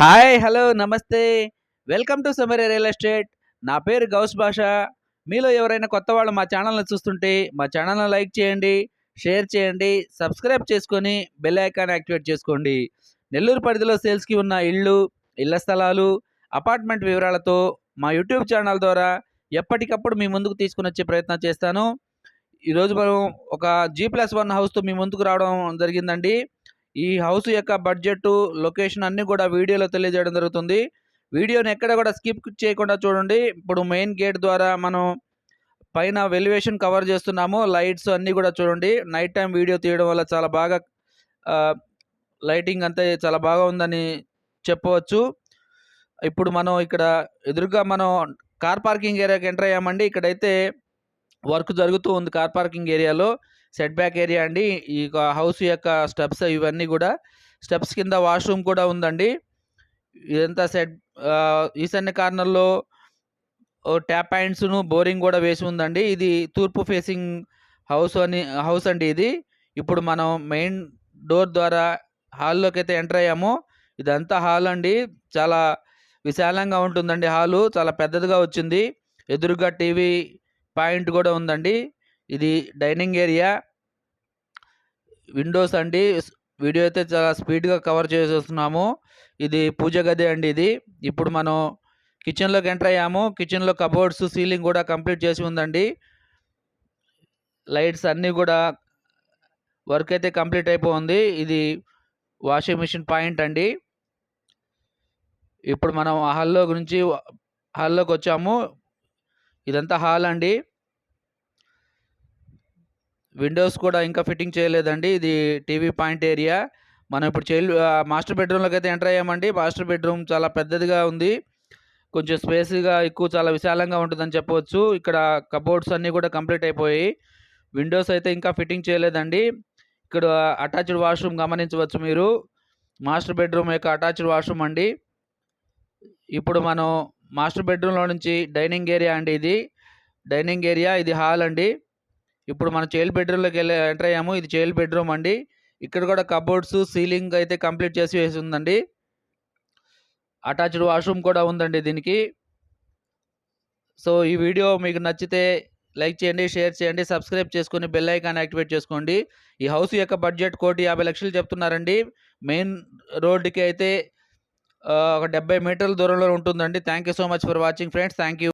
Hi hello namaste. Welcome to Samari real estate. నా పేరు గౌస్ భాష. మీలో ఎవరైనా కొత్త వాళ్ళు మా ఛానల్ని చూస్తుంటే మా ఛానల్ని లైక్ చేయండి షేర్ చేయండి సబ్స్క్రైబ్ చేసుకొని బెల్ ఐకాన్ యాక్టివేట్ చేసుకోండి. నెల్లూరు పరిధిలో సేల్స్కి ఉన్న ఇళ్ళు ఇళ్ళ స్థలాలు అపార్ట్మెంట్ వివరాలతో మా యూట్యూబ్ ఛానల్ ద్వారా ఎప్పటికప్పుడు మీ ముందుకు తీసుకుని వచ్చే ప్రయత్నం చేస్తాను. ఈరోజు మనం ఒక జీ ప్లస్ వన్ హౌస్తో మీ ముందుకు రావడం జరిగిందండి. ఈ హౌస్ యొక్క బడ్జెట్ లొకేషన్ అన్నీ కూడా వీడియోలో తెలియజేయడం జరుగుతుంది. వీడియోని ఎక్కడ కూడా స్కిప్ చేయకుండా చూడండి. ఇప్పుడు మెయిన్ గేట్ ద్వారా మనం పైన వెలివేషన్ కవర్ చేస్తున్నాము. లైట్స్ అన్నీ కూడా చూడండి. నైట్ టైం వీడియో తీయడం వల్ల చాలా బాగా లైటింగ్ అంతా చాలా బాగా ఉందని చెప్పవచ్చు. ఇప్పుడు మనం ఇక్కడ ఎదురుగా మనం కార్ పార్కింగ్ ఏరియాకి ఎంటర్ అయ్యామండి. ఇక్కడైతే వర్క్ జరుగుతూ ఉంది కార్ పార్కింగ్ ఏరియాలో. సెట్ బ్యాక్ ఏరియా అండి. ఈ యొక్క హౌస్ యొక్క స్టెప్స్ ఇవన్నీ కూడా. స్టెప్స్ కింద వాష్రూమ్ కూడా ఉందండి. ఇదంతా సెట్ ఈశాన్య కార్నర్లో ట్యాప్ పాయింట్స్ను బోరింగ్ కూడా వేసి ఉందండి. ఇది తూర్పు ఫేసింగ్ హౌస్ అని హౌస్ అండి ఇది. ఇప్పుడు మనం మెయిన్ డోర్ ద్వారా హాల్లోకి అయితే ఎంటర్ అయ్యాము. ఇదంతా హాల్ అండి. చాలా విశాలంగా ఉంటుందండి హాలు. చాలా పెద్దదిగా వచ్చింది. ఎదురుగా టీవీ పాయింట్ కూడా ఉందండి. ఇది డైనింగ్ ఏరియా. విండోస్ అండి. వీడియో అయితే చాలా స్పీడ్గా కవర్ చేసేస్తున్నాము. ఇది పూజ గది అండి ఇది. ఇప్పుడు మనం కిచెన్లోకి ఎంటర్ అయ్యాము. కిచెన్లో కబోర్డ్స్ సీలింగ్ కూడా కంప్లీట్ చేసి ఉందండి. లైట్స్ అన్నీ కూడా వర్క్ అయితే కంప్లీట్ అయిపోయింది. ఇది వాషింగ్ మిషన్ పాయింట్ అండి. ఇప్పుడు మనం హాల్లో గురించి హాల్లోకి వచ్చాము. ఇదంతా హాల్ అండి. విండోస్ కూడా ఇంకా ఫిట్టింగ్ చేయలేదండి. ఇది టీవీ పాయింట్ ఏరియా. మనం ఇప్పుడు చైల్డ్ మాస్టర్ బెడ్రూమ్లోకి అయితే ఎంటర్ అయ్యామండి. మాస్టర్ బెడ్రూమ్ చాలా పెద్దదిగా ఉంది. కొంచెం స్పేస్గా ఎక్కువ చాలా విశాలంగా ఉంటుందని చెప్పవచ్చు. ఇక్కడ కబోర్డ్స్ అన్నీ కూడా కంప్లీట్ అయిపోయి విండోస్ అయితే ఇంకా ఫిట్టింగ్ చేయలేదండి. ఇక్కడ అటాచ్డ్ వాష్రూమ్ గమనించవచ్చు మీరు. మాస్టర్ బెడ్రూమ్ యొక్క అటాచ్డ్ వాష్రూమ్ అండి. ఇప్పుడు మనం మాస్టర్ బెడ్రూమ్లో నుంచి డైనింగ్ ఏరియా అండి ఇది. డైనింగ్ ఏరియా ఇది హాల్ అండి. ఇప్పుడు మనం చైల్డ్ బెడ్రూమ్లోకి వెళ్ళి ఎంటర్ అయ్యాము. ఇది చైల్డ్ బెడ్రూమ్ అండి. ఇక్కడ కూడా కబోర్డ్స్ సీలింగ్ అయితే కంప్లీట్ చేసి వేసి ఉందండి. అటాచ్డ్ వాష్రూమ్ కూడా ఉందండి దీనికి. సో ఈ వీడియో మీకు నచ్చితే లైక్ చేయండి షేర్ చేయండి సబ్స్క్రైబ్ చేసుకొని బెల్ ఐకాన్ యాక్టివేట్ చేసుకోండి. ఈ హౌస్ యొక్క బడ్జెట్ కోటి యాభై లక్షలు చెప్తున్నారండి. మెయిన్ రోడ్డుకి అయితే ఒక డెబ్బై మీటర్ల దూరంలో ఉంటుందండి. Thank you so much for watching friends thank you